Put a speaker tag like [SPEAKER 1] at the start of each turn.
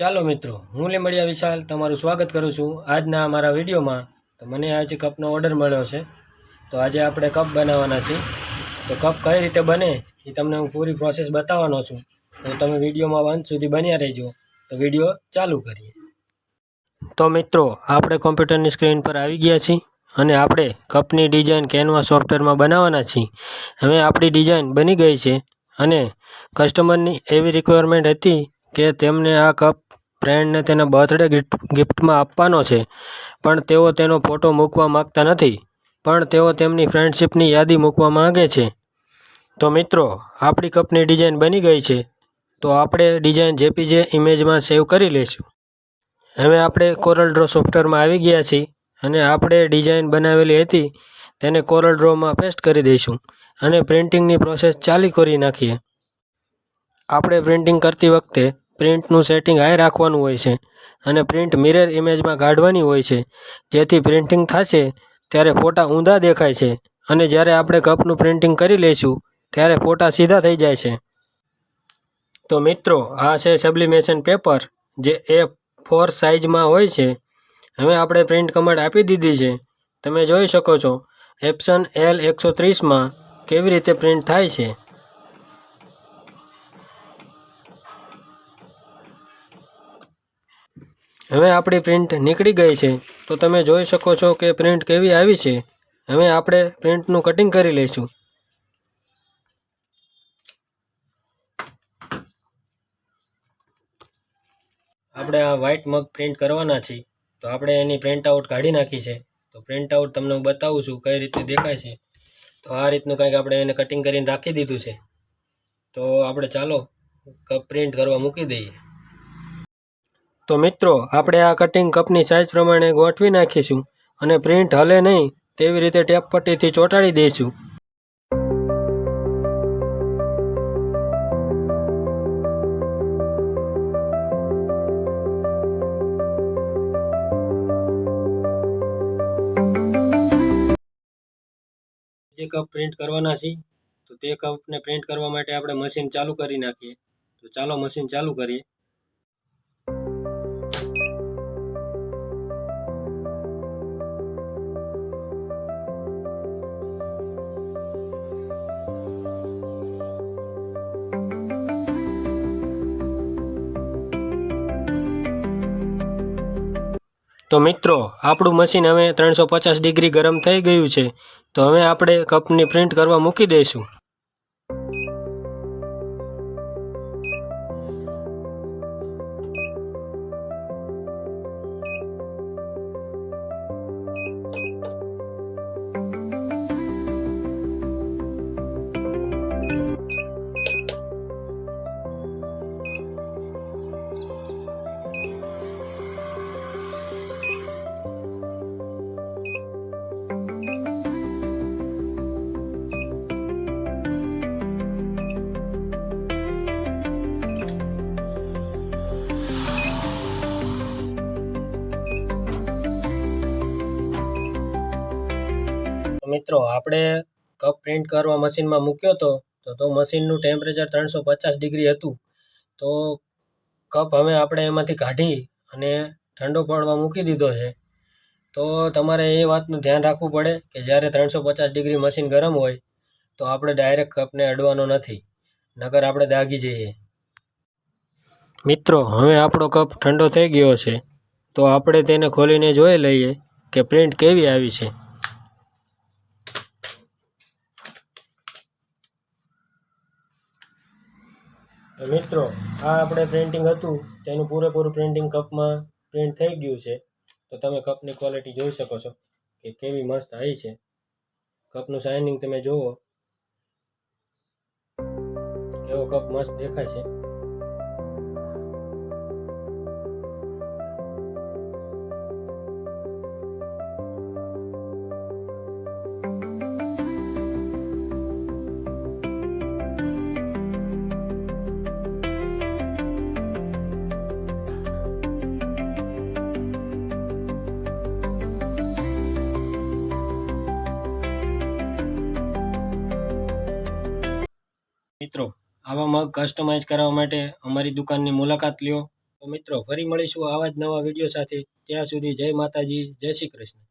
[SPEAKER 1] ચાલો મિત્રો, હું લીમડિયા વિશાલ તમારું સ્વાગત કરું છું આજના અમારા વિડીયોમાં. તો મને આજે કપનો ઓર્ડર મળ્યો છે. તો આજે આપણે કપ બનાવવાના છીએ. તો કપ કઈ રીતે બને એ તમને હું પૂરી પ્રોસેસ બતાવવાનો છું. તો તમે વિડીયોમાં અંત સુધી બન્યા રહેજો. તો વીડિયો ચાલુ કરીએ. તો મિત્રો, આપણે કોમ્પ્યુટરની સ્ક્રીન પર આવી ગયા છીએ અને આપણે કપની ડિઝાઇન કેનવા સોફ્ટવેરમાં બનાવવાના છીએ. હવે આપણી ડિઝાઇન બની ગઈ છે અને કસ્ટમરની એવી રિક્વાયરમેન્ટ હતી કે તેમને આ કપ ફ્રેન્ડને તેના બર્થડે ગિફ્ટ, ગિફ્ટમાં આપવાનો છે, પણ તેઓ તેનો ફોટો મૂકવા માગતા નથી, પણ તેઓ તેમની ફ્રેન્ડશીપની યાદી મૂકવા માંગે છે. તો મિત્રો, આપણી કપની ડિઝાઇન બની ગઈ છે, તો આપણે ડિઝાઇન જેપીજે ઇમેજમાં સેવ કરી લઈશું. હવે આપણે કોરલ ડ્રો સોફ્ટવેરમાં આવી ગયા છીએ, અને આપણે ડિઝાઇન બનાવેલી હતી, તેને કોરલ ડ્રોમાં પેસ્ટ કરી દઈશું, અને પ્રિન્ટિંગની પ્રોસેસ ચાલી કરી નાખીએ. આપણે પ્રિન્ટિંગ કરતી વખતે પ્રિન્ટનું સેટિંગ હાઈ રાખવાનું હોય છે અને પ્રિન્ટ મિરર ઇમેજમાં કાઢવાની હોય છે. જેથી પ્રિન્ટિંગ થશે ત્યારે ફોટા ઊંધા દેખાય છે અને જ્યારે આપણે કપનું પ્રિન્ટિંગ કરી લઈશું ત્યારે ફોટા સીધા થઈ જાય છે. તો મિત્રો, આ છે સબ્લિમેશન પેપર જે એ ફોર સાઇઝમાં હોય છે. હવે આપણે પ્રિન્ટ કમાન્ડ આપી દીધી છે. તમે જોઈ શકો છો એપ્સન એલ એકસો ત્રીસમાં કેવી રીતે પ્રિન્ટ થાય છે? હવે આપણી પ્રિન્ટ નીકળી ગઈ છે. તો તમે જોઈ શકો છો કે પ્રિન્ટ કેવી આવી છે. હવે આપણે પ્રિન્ટનું કટિંગ કરી લઈશું. આપણે આ વ્હાઇટ મગ પ્રિન્ટ કરવાના છીએ. તો આપણે એની પ્રિન્ટ આઉટ કાઢી નાખી છે. તો પ્રિન્ટ આઉટ તમને હું બતાવું છું કઈ રીતે દેખાય છે. તો આ રીતનું કંઈક આપણે એને કટિંગ કરીને રાખી દીધું છે. તો આપણે ચાલો પ્રિન્ટ કરવા મૂકી દઈએ. તો મિત્રો, આપણે આ કટિંગ કપની સાઇઝ પ્રમાણે ગોઠવી નાખીશું અને પ્રિન્ટ હલે નહીં તેવી રીતે ટેપ પટ્ટીથી ચોંટાડી દઈશું. જે કપ પ્રિન્ટ કરવાના છે, તો તે કપને પ્રિન્ટ કરવા માટે આપણે મશીન ચાલુ કરી નાખીએ. તો ચાલો મશીન ચાલુ કરીએ. તો મિત્રો, આપણું મશીન હવે ત્રણસો પચાસ ડિગ્રી ગરમ થઈ ગયું છે. તો હવે આપણે કપની પ્રિન્ટ કરવા મૂકી દઈશું. મિત્રો, આપણે કપ પ્રિન્ટ કરવા મશીનમાં મૂક્યો હતો તો તો મશીનનું ટેમ્પરેચર ત્રણસો પચાસ ડિગ્રી હતું. તો કપ હવે આપણે એમાંથી કાઢી અને ઠંડો પડવા મૂકી દીધો છે. તો તમારે એ વાતનું ધ્યાન રાખવું પડે કે જ્યારે ત્રણસો પચાસ ડિગ્રી મશીન ગરમ હોય, તો આપણે ડાયરેક્ટ કપને અડવાનો નથી, નકર આપણે દાગી જઈએ. મિત્રો, હવે આપણો કપ ઠંડો થઈ ગયો છે. તો આપણે તેને ખોલીને જોઈ લઈએ કે પ્રિન્ટ કેવી આવી છે. મિત્રો, આ આપણે પ્રિન્ટિંગ હતું તેનું પૂરેપૂરું પ્રિન્ટિંગ કપમાં પ્રિન્ટ થઈ ગયું છે. તો તમે કપની ક્વોલિટી જોઈ શકો છો કે કેવી મસ્ત આવી છે. કપનું શાઇનિંગ તમે જુઓ. કેવો કપ મસ્ત દેખાય છે. આવા મગ કસ્ટમાઇઝ કરવા માટે અમારી દુકાનની મુલાકાત લ્યો. તો મિત્રો, ફરી મળીશું આવા જ નવા વીડિયો સાથે. ત્યાં સુધી જય માતાજી, જય શ્રી કૃષ્ણ.